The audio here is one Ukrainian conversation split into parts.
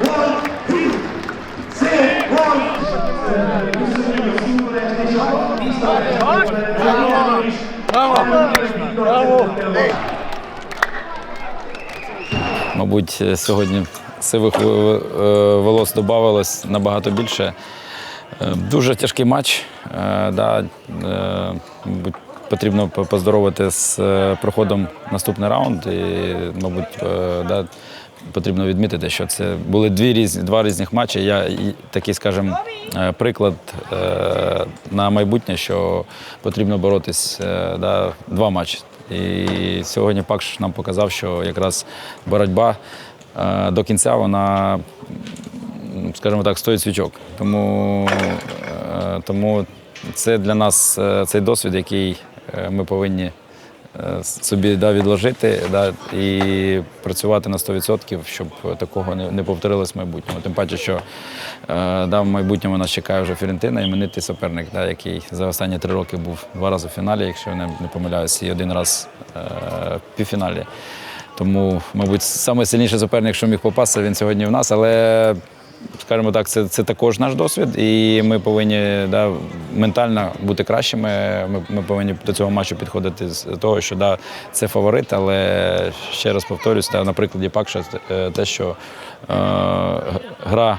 Вон, три. Син, вон. Мабуть, сьогодні сивих е, волос додавалось набагато більше. Е, Дуже тяжкий матч. Е, Да, потрібно поздоровити з е, проходом наступний раунд. І, мабуть, е, да, потрібно відмітити, що це були дві різні, два різних матчі. Я такий, скажімо, е, приклад на майбутнє, що потрібно боротись да, два матчі. І сьогодні Пакш нам показав, що якраз боротьба до кінця вона, скажімо так, стоїть свічок. Тому, тому це для нас цей досвід, який ми повинні е, собі да, відложити да, і працювати на 100%, щоб такого не, не повторилось в майбутньому. Тим паче, що е, да, в майбутньому нас чекає вже Фірентина, іменитий суперник, да, який за останні три роки був два рази в фіналі, якщо я не, не помиляюся, і один раз е, в півфіналі. Тому, мабуть, найсильніший суперник, що міг попасти, він сьогодні в нас, але скажімо так, це, це також наш досвід, і ми повинні да, ментально бути кращими. Ми, ми повинні до цього матчу підходити з того, що да, це фаворит, але ще раз повторюсь, да, на прикладі Пакша, е, те, що е, гра.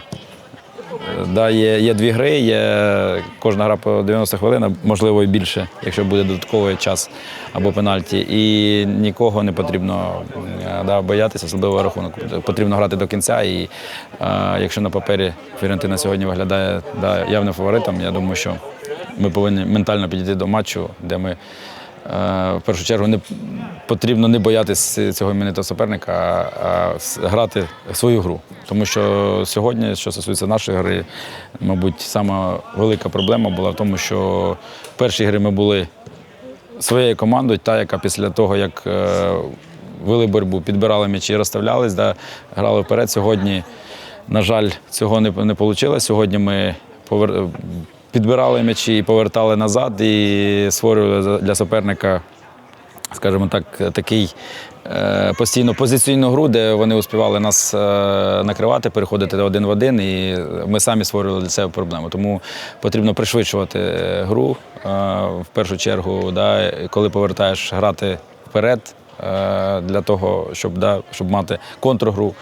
Да, є, є дві гри, є кожна гра по 90 хвилин, можливо і більше, якщо буде додатковий час або пенальті. І нікого не потрібно е, да, боятися, особливо рахунок. Потрібно грати до кінця. І е, якщо на папері Фіорентина сьогодні виглядає да, явним фаворитом, я думаю, що ми повинні ментально підійти до матчу, де ми. Е, В першу чергу не потрібно не боятися цього іменитого суперника, а, грати свою гру. Тому що сьогодні, що стосується нашої гри, мабуть, сама велика проблема була в тому, що в першій грі ми були своєю командою, та, яка після того, як е, вели боротьбу, підбирали м'ячі розставлялись, да, грали вперед. Сьогодні, на жаль, цього не, вийшло. Сьогодні ми повер... підбирали м'ячі повертали назад, і створювали для суперника, скажімо так, такий. е, Постійно позиційну гру, де вони успівали нас е, накривати, переходити один в один, і ми самі створювали для себе проблему. Тому потрібно пришвидшувати е, гру в першу чергу, да, коли повертаєш грати вперед для того, щоб, да, щоб мати контргру.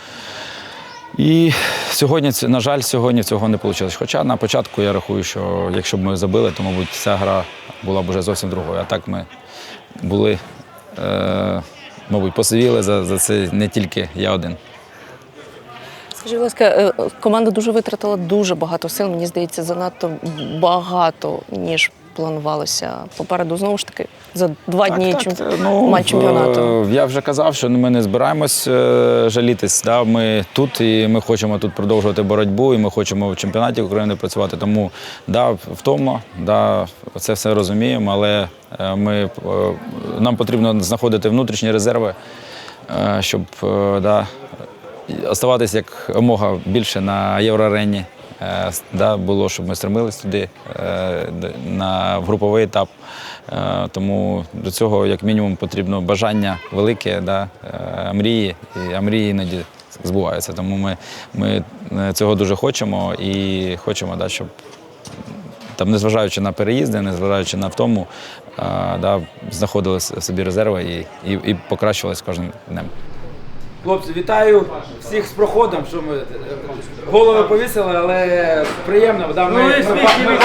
І сьогодні, на жаль, сьогодні цього не вийшло. Хоча на початку я рахую, що якщо б ми забили, то, мабуть, ця гра була б вже зовсім другою. А так ми були, е, мабуть, посивіли за, за це не тільки я один. Скажіть, будь ласка, е, команда дуже витратила дуже багато сил. Мені здається, занадто багато, ніж планувалося. Попереду знову ж таки за два дні чемп... це, ну, матч чемпіонату. е, Я вже казав, що ми не збираємось е, жалітись. Да? Ми тут і ми хочемо тут продовжувати боротьбу, і ми хочемо в чемпіонаті України працювати. Тому да, втома, да, це все розуміємо, але е, ми, нам потрібно знаходити внутрішні резерви, щоб да, оставатись як мога більше на євроарені. Е, Да, було, щоб ми стремились туди е, на груповий етап. Е, Тому до цього, як мінімум, потрібно бажання велике, да, мрії, а мрії іноді збуваються. Тому ми, ми цього дуже хочемо і хочемо, да, щоб там, незважаючи на переїзди, незважаючи на втому, да, знаходили собі резерви і, і, і покращувалися кожним днем. Хлопці, вітаю всіх з проходом, що ми е, голови повісили, але приємно, да, ми, ми, ми, ми,